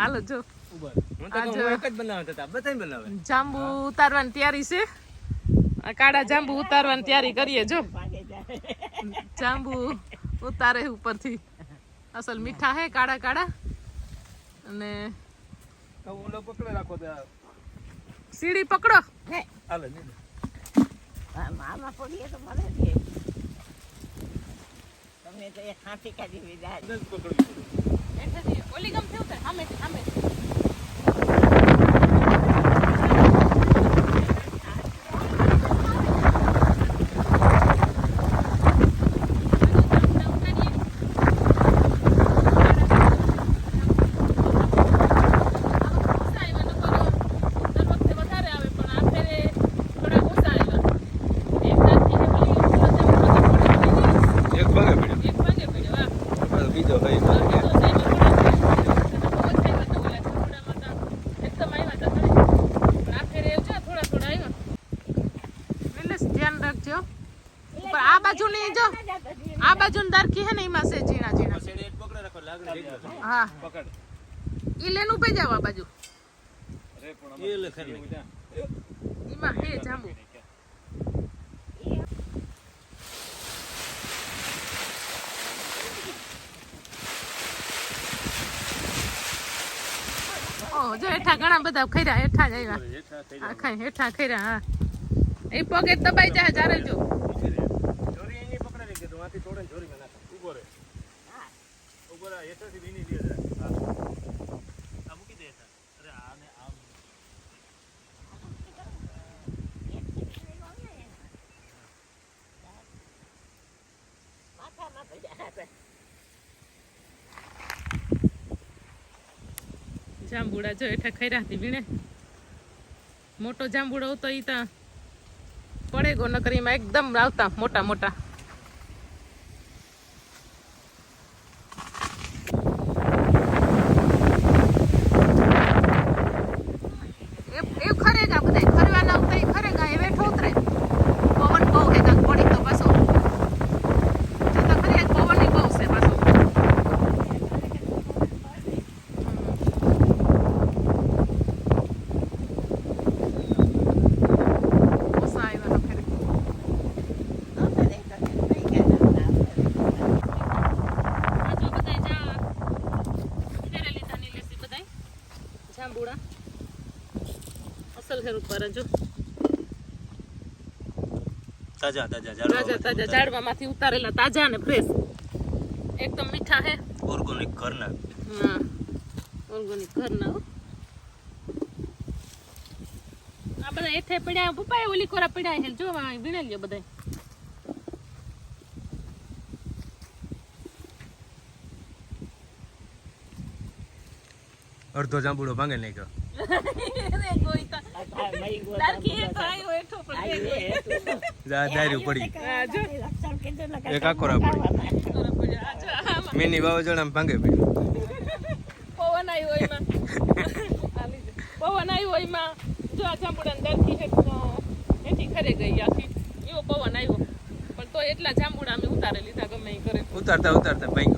હાલો જો. ઊભા. હું તો આ કહું, જો. હું એક જ બનાવતા હતા બધાય બનાવે જાંબુ ઉતારવાની તૈયારી છે. કાળા જાંબુ ઉતારવાની તૈયારી કરીએ જો. જાંબુ ઉતારે ઉપરથી. અસલ મીઠા હે કાળા કાળા. અને તો ઓલો રાખો તો. સીડી પકડો. હે. હાલો મામા પડીએ તો મળે છે તમે તો એ ખાંસી કાઢી. ઓલી ગમ થયું સામે સામે એક ભાગે પડ્યો હવે બીજો ભાઈ ધ્યાન રાખજો પણ આ બાજુ ની જો આ બાજુ દરખી હે ને એમાં છે ઝીણા ઝીણા શેડે એક પકડે રાખો લાગણી જગ્યા છે. હા પકડ ઈ લેનું પે જાવ આ બાજુ એ લખે નહીં. એમાં હે જાંબુ ઓહ, જો હેઠા ઘણા બધા ખૈરા હેઠા જ આવ્યા હેઠા થઈ આ ખાઈ હેઠા ખૈરા હા. એ પગે દબાઈ જાય ચારે જો જાય. જોરી એની પકડે નહીં કીધું જોરી તોડે ને જોરીમાં નાખે. ઊભો રહે. રહે. હેઠળથી વીણી લે જાય. આ મૂકી દે અરે આને આમ. જાંબુડા જો એઠા ખૈરા હતી વીણે મોટો જાંબુડો હતો ઈ તા પડે ગો નકરીમાં એકદમ આવતા મોટા મોટા એ એ ખરેગા બધાય ખરવાના આવતા ઈ ખરેગા એ બેઠો ઉતરે પવન બહુ હે કાંક પડી તો પાછો જો તો ખરી આજ પવનની બહુ છે પાછો ઓછા આવ્યા તો ખરી આ જો બધાય જા ઘેરે લીધા ની લેસી બધાય જાંબુડા અસલ ઘર ઉપર જો તાજા તાજા તાજા તાજા ઝાડવામાંથી ઉતારેલા તાજા ને ફ્રેશ એકદમ મીઠા હે ઓર્ગોનિક ઘરના હા ઓર્ગોનિક ઘરના. આ બધા એઠે પડ્યા પપ્પા ઓલી કોરા પડ્યા હે જોવા આ વીણે લ્યો બધા અડધો જાંબુડો ભાંગે નહીં ગયો દાયરું પડી. એક આખો પડી. મિની વાવાઝોડામાં ભાંગે પડ્યું. પવન આવ્યો એમાં પવન આવ્યો એમાં જો આ દરથી હેઠી ખરે ગઈ આખી એવો પવન આવ્યો પણ તો એટલા જાંબુડા અમે ઉતારે લીધા ગમે એ કરે ઉતારતા ઉતારતા ભાઈ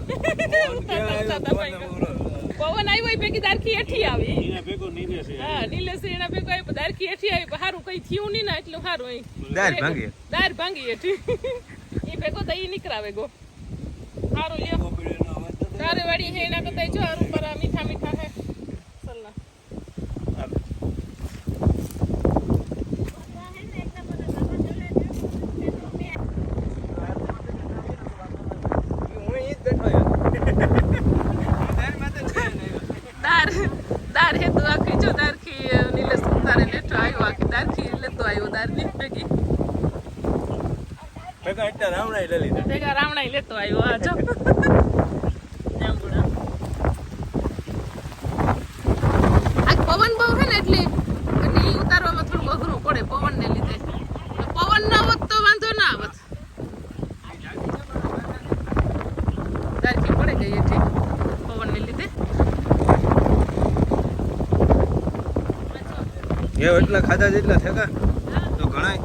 ઉતારતા ઉતારતા ભાંગ્યો. પવન આવ્યો એ ભેગી દારખી હેઠી આવી. હા નીલેશ એના ભેગો આવ્યો દારખી હેઠી આવી. હારું કઈ થયું નહીં ને એટલું હારું અહીં. દાર ભાંગી. દાર ભાંગી હેઠી. એ ભેગો તો ઈ નીકળાવે ગો. હારું લ્યો. તારે વાડી હે એના કરતા જો હારું પર મીઠા મીઠા હે. સલ્લા દાર દાર હે તો આખી જો દારખી નીલેશ ઉતારે લેતો આવ્યો આખી દારખી લેતો આવ્યો દારની ભેગી ભેગા એટલા રાવણાઈ લઈ લીધા. ભેગા રાવણાઈ લેતો આવ્યો આ જો. આ પવન બહુ છે ને એટલે ઉતારવામાં થોડું અઘરું પડે પવન ને લીધે પવન ના હોત તો વાંધો ના આવત. દારખી પડે ગઈ એથી પવન ને લીધે એ એટલા ખાધા જેટલા થેગા, તો ઘણાય.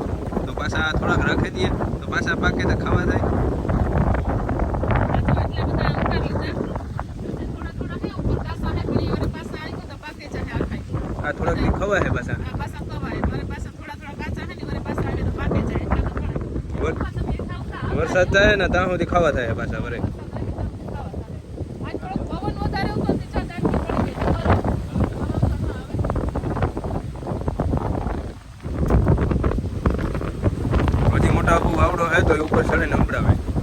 તો પાછા થોડાક રાખી દઈએ, તો પાછા પાકે તો ખાવા જાય. આ હે હે થોડાક ને થોડા વર- પાછા. ખાવ. વરસાદ થાય ને ત્યાં સુધી ખાવા થાય પાછા વરે આજ થોડોક પવન વધારે હતો ને તો ચાર દાંડી પડી ગઈ. તો હે તો એ ઉપર ચડીને સંભળાવે